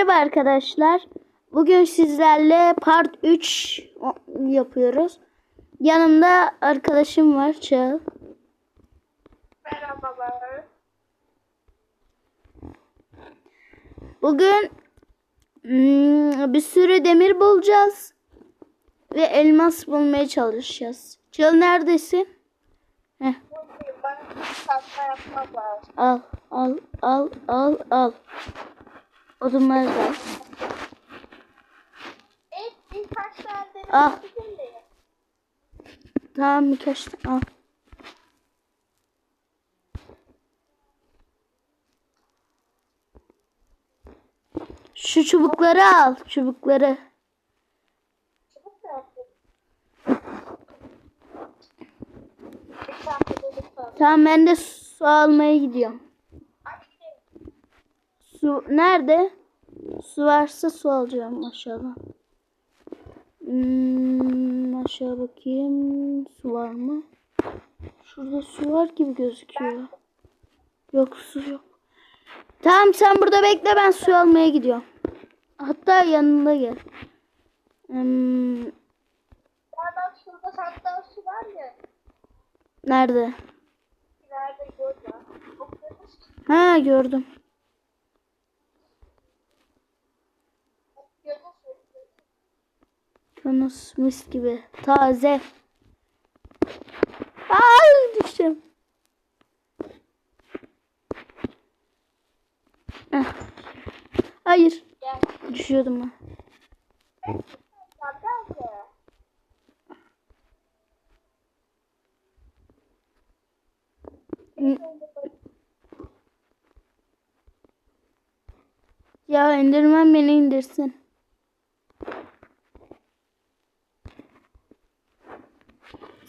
Merhaba arkadaşlar. Bugün sizlerle part 3 yapıyoruz. Yanımda arkadaşım var Çağıl. Merhabalar. Bugün hmm, bir sürü demir bulacağız. Ve elmas bulmaya çalışacağız. Çağıl neredesin? Heh, al al al al al. Odunları da al. Evet, birkaç tane Ah. de. Tamam birkaç tane al. Şu çubukları al. Çubukları. Lazım. Tamam ben de su almaya gidiyorum. Su nerede? Su varsa su alacağım aşağıdan. Hmm, aşağı bakayım. Su var mı? Şurada su var gibi gözüküyor. Yok su yok. Tamam sen burada bekle ben su almaya gidiyorum. Hatta yanında gel. Hmm, Ya bak şurada sandal su var ya. nerede? İleride. Okyanus. Ha gördüm. Yunus mis gibi. Taze. Ay düştüm. Eh. Hayır. Gel. Düşüyordum ben. Ya indirmem beni indirsin.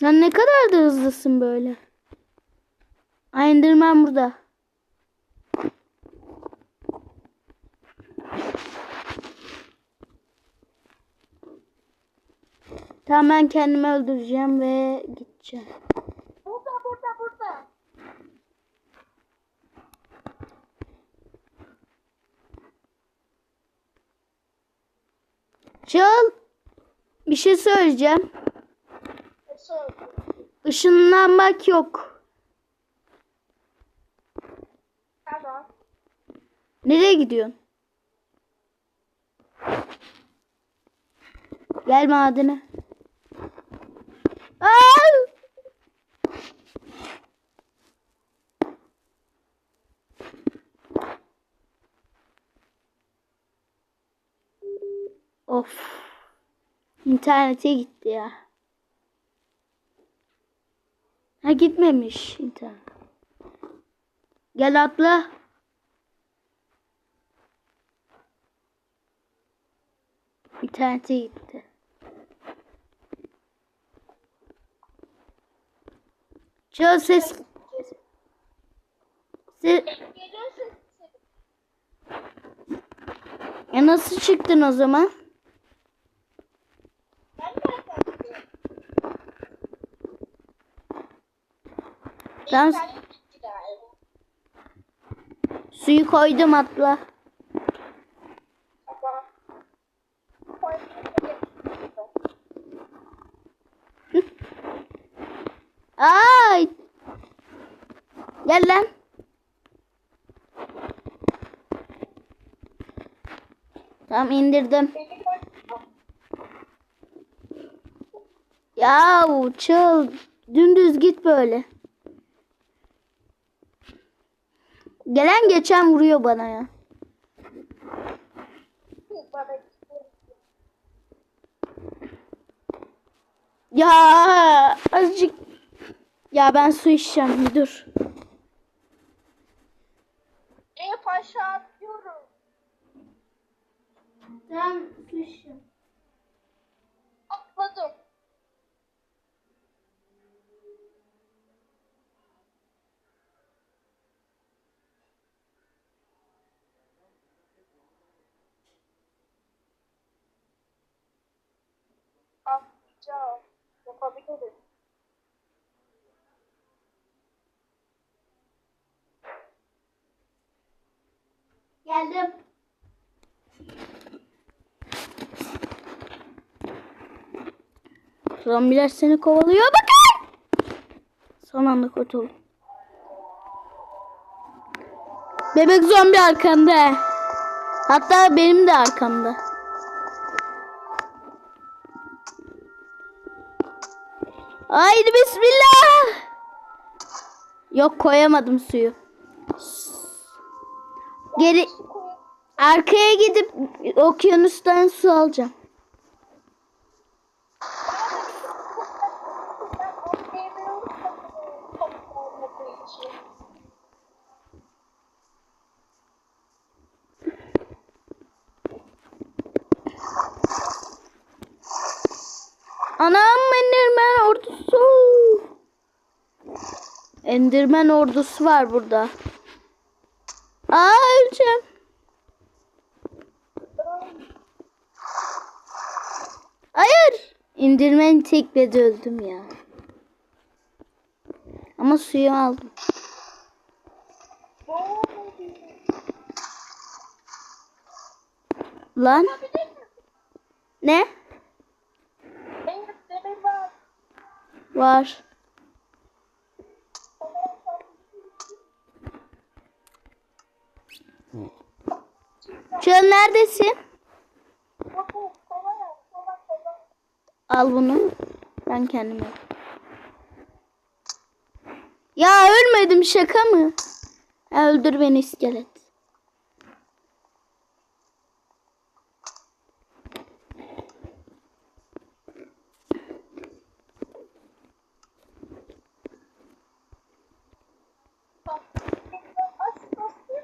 Sen ne kadar da hızlısın böyle. İndirmem burada. Tamam ben kendimi öldüreceğim ve gideceğim. Burada burada burada. Çal. Bir şey söyleyeceğim. Işınlanmak yok. Tamam. Nereye gidiyorsun? Gel madene. Aa! Of. İnternete gitti ya. Ha gitmemiş internet. Gel atla. İnternete gitti. Çal ses. Se Geliyorsun. ya nasıl çıktın o zaman? Ben nereden gidiyorum? Galiba. Suyu koydum atla. Ay. Gel lan. Tamam indirdim. Beni koydum. Ya çıl. Dümdüz git böyle. Gelen geçen vuruyor bana ya. Ya azıcık. Ya ben su içeceğim bir dur. Hep aşağı atlıyorum. Tamam su içeceğim. Atladım. aşağı yapabiliriz. Geldim. Zombiler seni kovalıyor. Bakın! Son anda kurtul. Bebek zombi arkanda. Hatta benim de arkamda. Haydi bismillah. Yok koyamadım suyu. Geri arkaya gidip okyanustan su alacağım. Anam Enderman ordusu. Enderman ordusu var burada. Aa öleceğim. Hayır. İndirmen tekledi öldüm ya. Ama suyu aldım. Lan ne? Var. Var. Şu an neredesin? Al bunu. Ben kendim yapayım. Ya ölmedim şaka mı? Öldür beni iskelet. Aç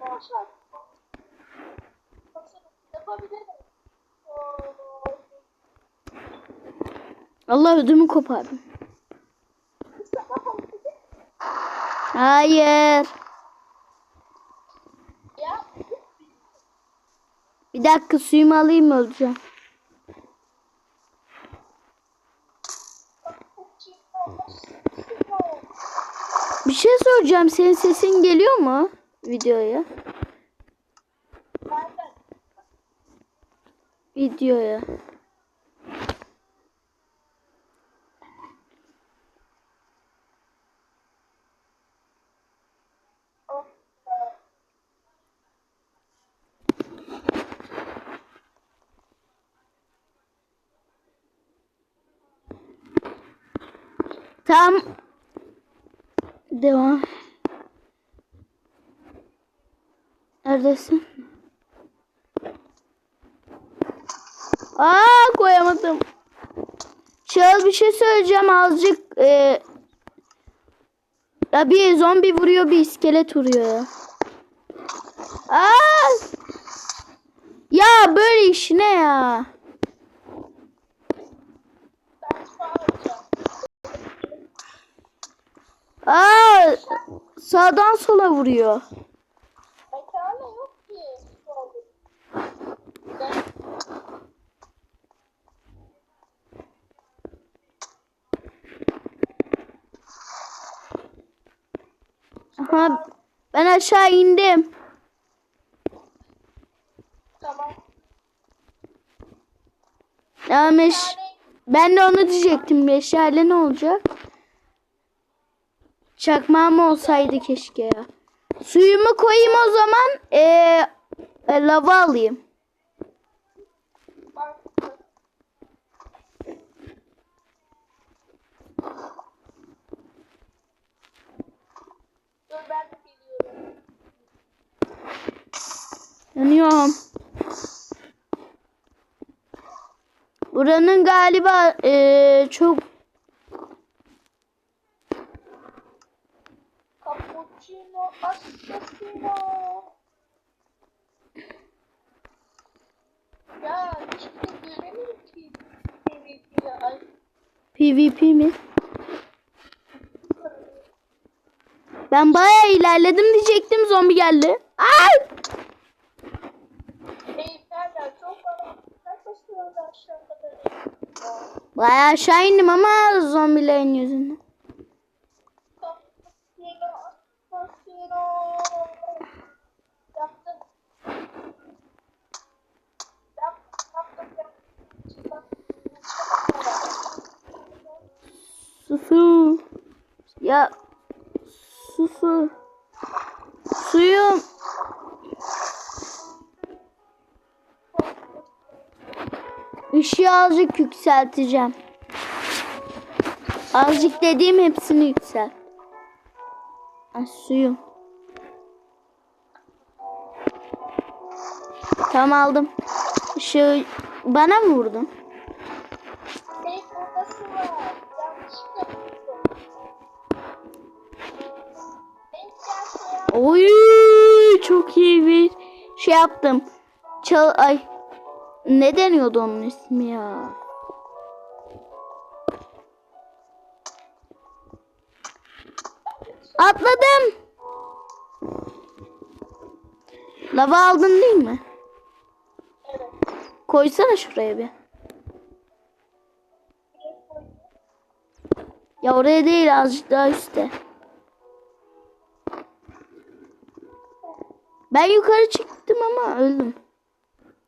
mı aşağı? Allah ödümü kopardım. Hayır. Bir dakika suyumu alayım öleceğim. Bir şey soracağım. Senin sesin geliyor mu videoya? Videoya. Tam devam. Neredesin? Aa koyamadım. Çağıl bir şey söyleyeceğim azıcık. E, ya bir zombi vuruyor bir iskelet vuruyor ya. Aa! Ya böyle iş ne ya? Aa! Sağdan sola vuruyor. Mekanı yok ki. Şu an. Ben Aha ben aşağı indim. tamam. Ya meş ben de onu diyecektim. Meşale ne olacak? Çakmağım olsaydı keşke ya. Suyumu koyayım o zaman. Ee, lava alayım. Dur ben geliyorum. Yanıyorum. Buranın galiba ee, çok Cappuccino, assassino. Ya göremiyorum ki. Ay, PvP mi? Ben bayağı ilerledim diyecektim zombi geldi. Ay! Basıyoruz aşağı indim ama zombilerin yüzünden. Yaptım. Ya su su. Suyum. Işığı azıcık yükselteceğim. Azıcık dediğim hepsini yükselt. Ha, suyum. Tamam aldım. Işığı bana mı vurdun? Oy çok iyi bir şey yaptım. Çal ay ne deniyordu onun ismi ya? Atladım. Lava aldın değil mi? Evet. Koysana şuraya bir. Ya oraya değil azıcık daha üstte. Ben yukarı çıktım ama öldüm.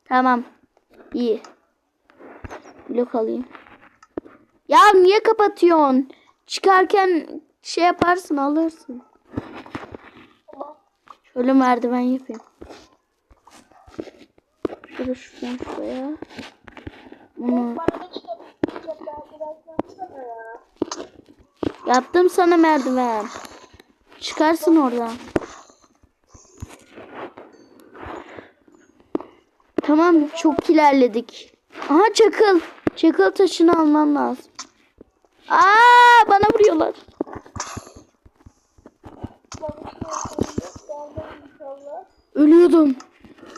Tamam. İyi. Blok alayım. Ya niye kapatıyorsun? Çıkarken şey yaparsın alırsın. Şöyle merdiven yapayım. Şöyle şuradan şuraya. Bunu yaptım sana merdiven. Çıkarsın oradan. Tamam çok ilerledik. Aha çakıl. Çakıl taşını almam lazım. Aa bana vuruyorlar. Ölüyordum.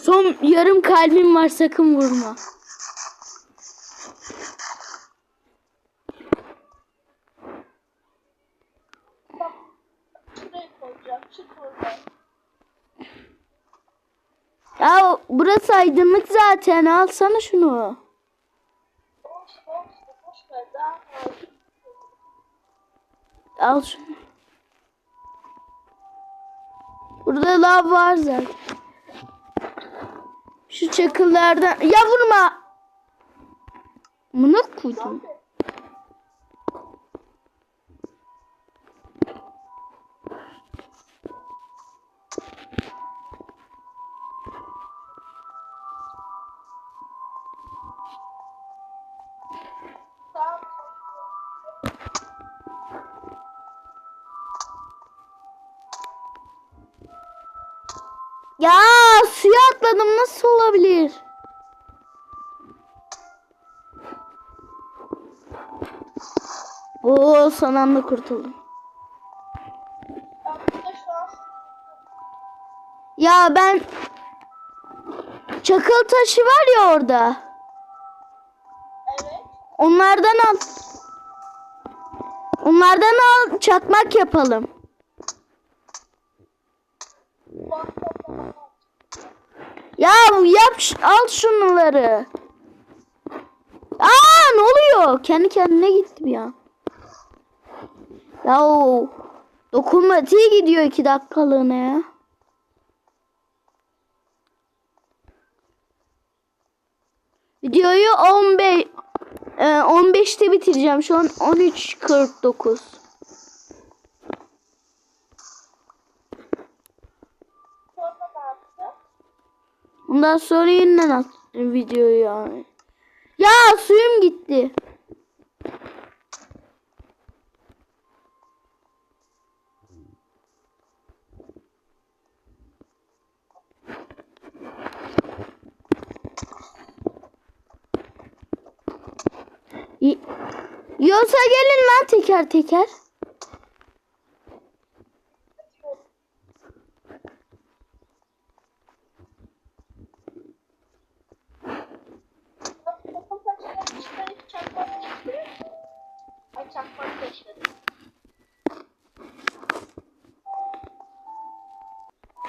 Son yarım kalbim var sakın vurma. Bak. Şuraya koyacağım. Çık buradan. Ya burası aydınlık zaten alsana şunu. Al şunu. Burada lav var zaten. Şu çakıllardan. Ya vurma. Bunu koydum. Ya suya atladım nasıl olabilir? Oo son anda kurtuldum. Ya ben çakıl taşı var ya orada. evet. Onlardan al. Onlardan al çakmak yapalım. Bak bak bak. Ya yap al şunları. Aa ne oluyor? Kendi kendine gitti bir an. Ya dokunmatiğe gidiyor iki dakikalığına ya. Videoyu 15 e, 15'te bitireceğim. Şu an 13.49. Sonra ne yaptı? Ondan sonra yeniden at videoyu yani. Ya suyum gitti. Y- Yiyorsa gelin lan teker teker.